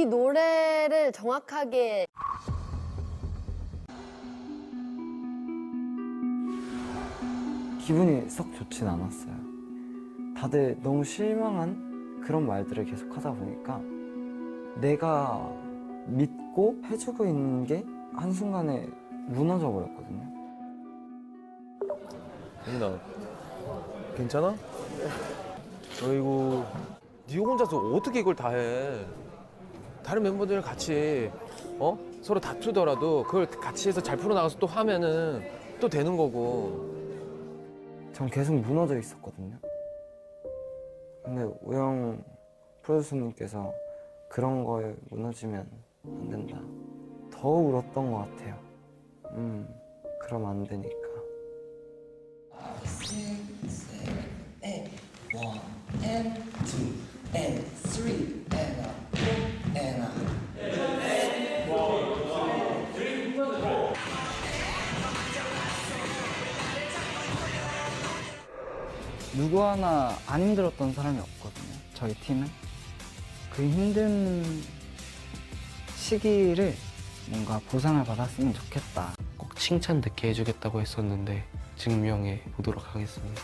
이 노래를 정확하게 기분이 썩 좋진 않았어요. 다들 너무 실망한 그런 말들을 계속 하다 보니까 내가 믿고 해주고 있는 게 한순간에 무너져 버렸거든요. 민아 괜찮아? 어이구 니 혼자서 어떻게 이걸 다 해? 다른 멤버들이랑 같이 어 서로 다투더라도 그걸 같이 해서 잘 풀어나가서 또 하면은 또 되는 거고 전 계속 무너져 있었거든요. 근데 우영 프로듀서님께서 그런 거에 무너지면 안 된다. 더 울었던 것 같아요. 음, 그럼 안 되니까. One and two and three and a 누구 하나 안 힘들었던 사람이 없거든요. 저희 팀은 그 힘든 시기를 뭔가 보상을 받았으면 좋겠다. 꼭 칭찬 듣게 해주겠다고 했었는데 증명해 보도록 하겠습니다.